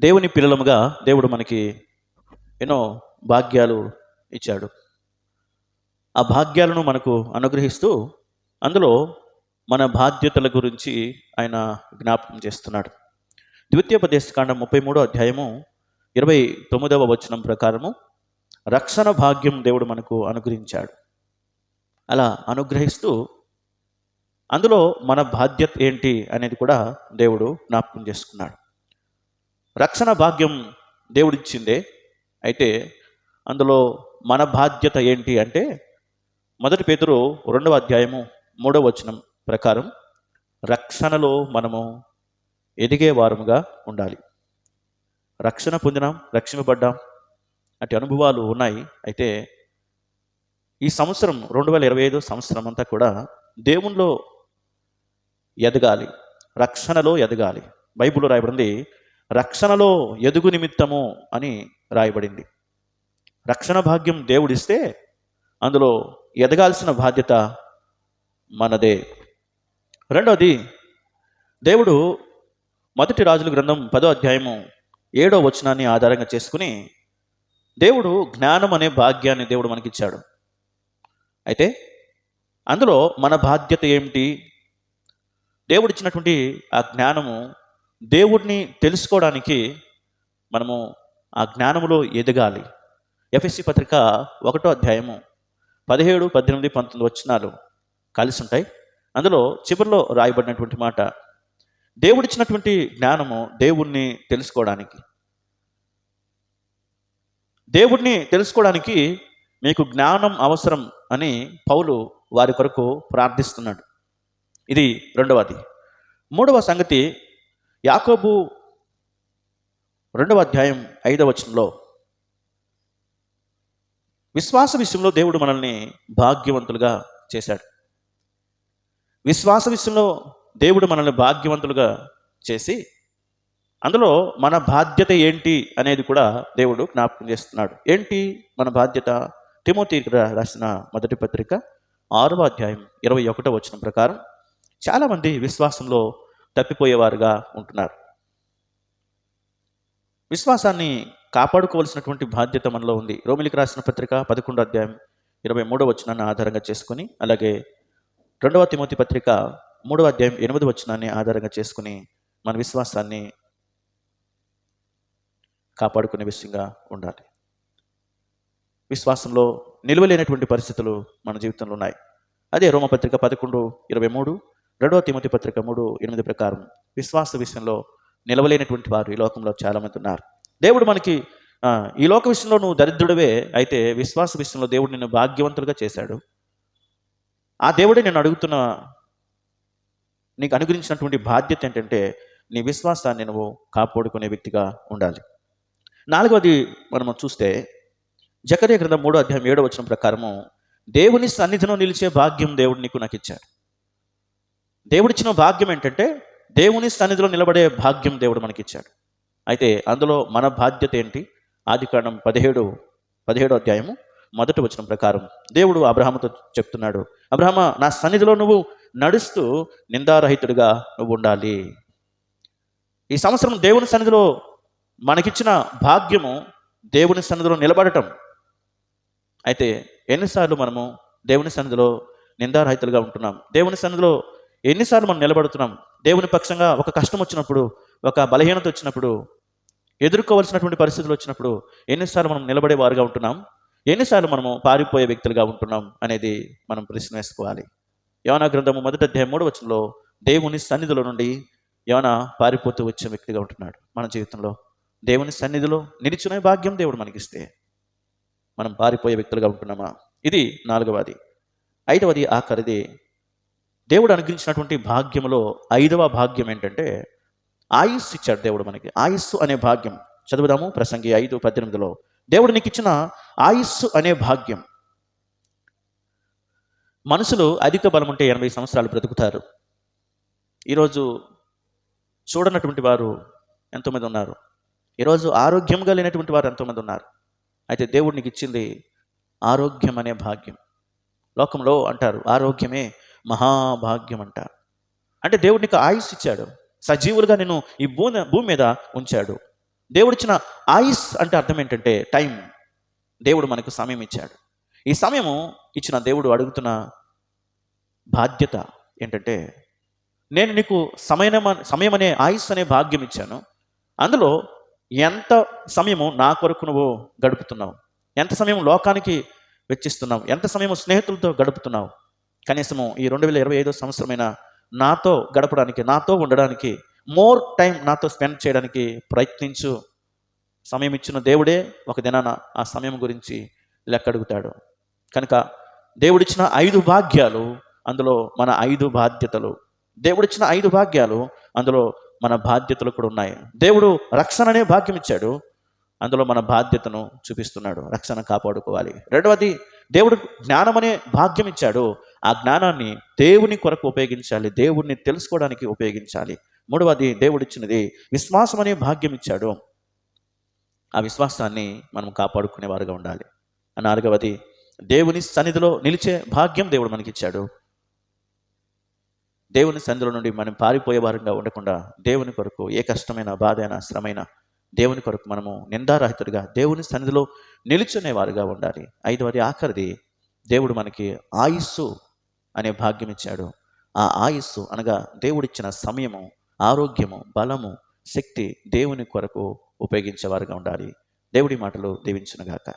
దేవుని పిల్లలముగా దేవుడు మనకి ఎన్నో భాగ్యాలు ఇచ్చాడు. ఆ భాగ్యాలను మనకు అనుగ్రహిస్తూ అందులో మన బాధ్యతల గురించి ఆయన జ్ఞాపకం చేస్తున్నాడు. ద్వితీయోపదేశకాండం ముప్పై మూడో అధ్యాయము ఇరవై తొమ్మిదవ వచనం ప్రకారము రక్షణ భాగ్యం దేవుడు మనకు అనుగ్రహించాడు. అలా అనుగ్రహిస్తూ అందులో మన బాధ్యత ఏంటి అనేది కూడా దేవుడు జ్ఞాపకం చేసుకున్నాడు. రక్షణ భాగ్యం దేవుడిచ్చిందే. అయితే అందులో మన బాధ్యత ఏంటి అంటే మొదటి పేతురు రెండవ అధ్యాయము మూడవ వచనం ప్రకారం రక్షణలో మనము ఎదిగే వారముగా ఉండాలి. రక్షణ పొందినాం రక్షింపబడ్డాం అటు అనుభవాలు ఉన్నాయి. అయితే ఈ సంవత్సరం రెండు వేల ఇరవై ఐదు సంవత్సరం అంతా కూడా దేవునిలో ఎదగాలి రక్షణలో ఎదగాలి. బైబిల్లో రాయబడింది రక్షణలో ఎదుగు నిమిత్తము అని రాయబడింది. రక్షణ భాగ్యం దేవుడిస్తే అందులో ఎదగాల్సిన బాధ్యత మనదే. రెండవది దేవుడు మొదటి రాజుల గ్రంథం పదో అధ్యాయము ఏడో వచనాన్ని ఆధారంగా చేసుకుని దేవుడు జ్ఞానం అనే భాగ్యాన్ని దేవుడు మనకిచ్చాడు. అయితే అందులో మన బాధ్యత ఏమిటి? దేవుడిచ్చినటువంటి ఆ జ్ఞానము దేవుడిని తెలుసుకోవడానికి మనము ఆ జ్ఞానములో ఎదగాలి. ఎఫ్ఎస్సి పత్రిక ఒకటో అధ్యాయము పదిహేడు పద్దెనిమిది పంతొమ్మిది వచనాలు కలిసి ఉంటాయి అందులో చివరిలో రాయబడినటువంటి మాట దేవుడిచ్చినటువంటి జ్ఞానము దేవుణ్ణి తెలుసుకోవడానికి. దేవుడిని తెలుసుకోవడానికి మీకు జ్ఞానం అవసరం అని పౌలు వారి కొరకు ప్రార్థిస్తున్నాడు. ఇది రెండవది. మూడవ సంగతి యాకోబు రెండవ అధ్యాయం ఐదవ వచనంలో విశ్వాస విషయంలో దేవుడు మనల్ని భాగ్యవంతులుగా చేశాడు. విశ్వాస విషయంలో దేవుడు మనల్ని భాగ్యవంతులుగా చేసి అందులో మన బాధ్యత ఏంటి అనేది కూడా దేవుడు జ్ఞాపకం చేస్తున్నాడు. ఏంటి మన బాధ్యత? తిమోతికి రాసిన మొదటి పత్రిక ఆరవ అధ్యాయం ఇరవై ఒకటో వచ్చిన ప్రకారం చాలామంది విశ్వాసంలో తప్పిపోయేవారుగా ఉంటున్నారు. విశ్వాసాన్ని కాపాడుకోవాల్సినటువంటి బాధ్యత మనలో ఉంది. రోమిలికి రాసిన పత్రిక పదకొండో అధ్యాయం ఇరవై మూడో వచనాన్ని ఆధారంగా చేసుకుని అలాగే రెండవ తిమోతి పత్రిక మూడవ అధ్యాయం ఎనిమిది వచనాన్ని ఆధారంగా చేసుకుని మన విశ్వాసాన్ని కాపాడుకునే విషయంగా ఉండాలి. విశ్వాసంలో నిలువలేనటువంటి పరిస్థితులు మన జీవితంలో ఉన్నాయి. అదే రోమపత్రిక పదకొండు ఇరవై మూడు రెండవ తిమతి పత్రిక మూడు ఎనిమిది ప్రకారం విశ్వాస విషయంలో నిలవలేనటువంటి వారు ఈ లోకంలో చాలామంది ఉన్నారు. దేవుడు మనకి ఈ లోక విషయంలో నువ్వు దరిద్రుడవే అయితే విశ్వాస విషయంలో దేవుడు నిన్ను భాగ్యవంతులుగా చేశాడు. ఆ దేవుడే నేను అడుగుతున్న నీకు అనుగ్రహించినటువంటి బాధ్యత ఏంటంటే నీ విశ్వాసాన్ని నువ్వు కాపాడుకునే వ్యక్తిగా ఉండాలి. నాలుగవది మనం చూస్తే జకరే గ్రంథం మూడో అధ్యాయం ఏడో వచ్చిన ప్రకారము దేవుని సన్నిధిలో నిలిచే భాగ్యం దేవుడు నీకు నాకు ఇచ్చాడు. దేవుడిచ్చిన భాగ్యం ఏంటంటే దేవుని సన్నిధిలో నిలబడే భాగ్యం దేవుడు మనకి ఇచ్చాడు అయితే అందులో మన బాధ్యత ఏంటి? ఆది కాండం పదిహేడు పదిహేడో అధ్యాయము మొదటి వచనం ప్రకారం దేవుడు అబ్రహాముతో చెప్తున్నాడు అబ్రహమ నా సన్నిధిలో నువ్వు నడుస్తూ నిందారహితుడిగా నువ్వు ఉండాలి. ఈ సంవత్సరం దేవుని సన్నిధిలో మనకిచ్చిన భాగ్యము దేవుని సన్నిధిలో నిలబడటం. అయితే ఎన్నిసార్లు మనము దేవుని సన్నిధిలో నిందారహితులుగా ఉంటున్నాం? దేవుని సన్నిధిలో ఎన్నిసార్లు మనం నిలబడుతున్నాం? దేవుని పక్షంగా ఒక కష్టం వచ్చినప్పుడు ఒక బలహీనత వచ్చినప్పుడు ఎదుర్కోవలసినటువంటి పరిస్థితులు వచ్చినప్పుడు ఎన్నిసార్లు మనం నిలబడే వారుగా ఉంటున్నాం? ఎన్నిసార్లు మనము పారిపోయే వ్యక్తులుగా ఉంటున్నాం అనేది మనం ప్రశ్న వేసుకోవాలి. యవన గ్రంథము మొదటి అధ్యాయం మూడు వచనంలో దేవుని సన్నిధిలో నుండి యవన పారిపోతూ వచ్చే వ్యక్తిగా ఉంటున్నాడు మన జీవితంలో. దేవుని సన్నిధిలో నిలిచిన భాగ్యం దేవుడు మనకిస్తే మనం పారిపోయే వ్యక్తులుగా ఉంటున్నామా? ఇది నాలుగవది. ఐదవది ఆఖరిది దేవుడు అనుగ్రహించినటువంటి భాగ్యంలో ఐదవ భాగ్యం ఏంటంటే ఆయుస్సు ఇచ్చాడు దేవుడు మనకి. ఆయుస్సు అనే భాగ్యం. చదువుదాము ప్రసంగి ఐదు పద్దెనిమిదిలో. దేవుడు నీకు ఇచ్చిన ఆయుస్సు అనే భాగ్యం. మనుషులు అధిక బలం ఉంటే ఎనభై సంవత్సరాలు బ్రతుకుతారు. ఈరోజు చూడనటువంటి వారు ఎంతోమంది ఉన్నారు. ఈరోజు ఆరోగ్యంగా లేనటువంటి వారు ఎంతోమంది ఉన్నారు. అయితే దేవుడు నీకు ఇచ్చింది ఆరోగ్యం అనే భాగ్యం. లోకంలో అంటారు ఆరోగ్యమే మహాభాగ్యం అంట అంటే దేవుడు నీకు ఆయుస్ ఇచ్చాడు. సజీవులుగా నేను ఈ భూమి భూమి మీద ఉంచాడు. దేవుడిచ్చిన ఆయుస్ అంటే అర్థం ఏంటంటే టైం. దేవుడు మనకు సమయం ఇచ్చాడు. ఈ సమయము ఇచ్చిన దేవుడు అడుగుతున్న బాధ్యత ఏంటంటే నేను నీకు సమయం సమయం అనే ఆయుస్ అనే భాగ్యం ఇచ్చాను. అందులో ఎంత సమయము నా కొరకు నువ్వు గడుపుతున్నావు? ఎంత సమయం లోకానికి వెచ్చిస్తున్నావు? ఎంత సమయం స్నేహితులతో గడుపుతున్నావు? కనీసము ఈ రెండు వేల ఇరవై ఐదో సంవత్సరమైన నాతో గడపడానికి నాతో ఉండడానికి మోర్ టైం నాతో స్పెండ్ చేయడానికి ప్రయత్నించు. సమయం ఇచ్చిన దేవుడే ఒక దినాన ఆ సమయం గురించి లెక్క అడుగుతాడు. కనుక దేవుడిచ్చిన ఐదు భాగ్యాలు అందులో మన ఐదు బాధ్యతలు. దేవుడిచ్చిన ఐదు భాగ్యాలు అందులో మన బాధ్యతలు కూడా ఉన్నాయి. దేవుడు రక్షణ అనే భాగ్యం ఇచ్చాడు. అందులో మన బాధ్యతను చూపిస్తున్నాడు. రక్షణ కాపాడుకోవాలి. రెండవది దేవుడు జ్ఞానం అనే భాగ్యం ఇచ్చాడు. ఆ జ్ఞానాన్ని దేవుని కొరకు ఉపయోగించాలి దేవుణ్ణి తెలుసుకోవడానికి ఉపయోగించాలి. మూడవది దేవుడిచ్చినది విశ్వాసం అనే భాగ్యం ఇచ్చాడు ఆ విశ్వాసాన్ని మనం కాపాడుకునేవారుగా ఉండాలి. ఆ నాలుగవది దేవుని సన్నిధిలో నిలిచే భాగ్యం దేవుడు మనకిచ్చాడు. దేవుని సన్నిధిలో నుండి మనం పారిపోయే వారంగా ఉండకుండా దేవుని కొరకు ఏ కష్టమైన బాధ అయినా దేవుని కొరకు మనము నిందారహితుడిగా దేవుని సన్నిధిలో నిలుచునే వారుగా ఉండాలి. ఐదవది ఆఖరిది దేవుడు మనకి ఆయుస్సు అనే భాగ్యం ఇచ్చాడు ఆ ఆయుస్సు అనగా దేవుడిచ్చిన సమయము ఆరోగ్యము బలము శక్తి దేవుని కొరకు ఉపయోగించేవారుగా ఉండాలి. దేవుడి మాటలు దీవించునుగాక.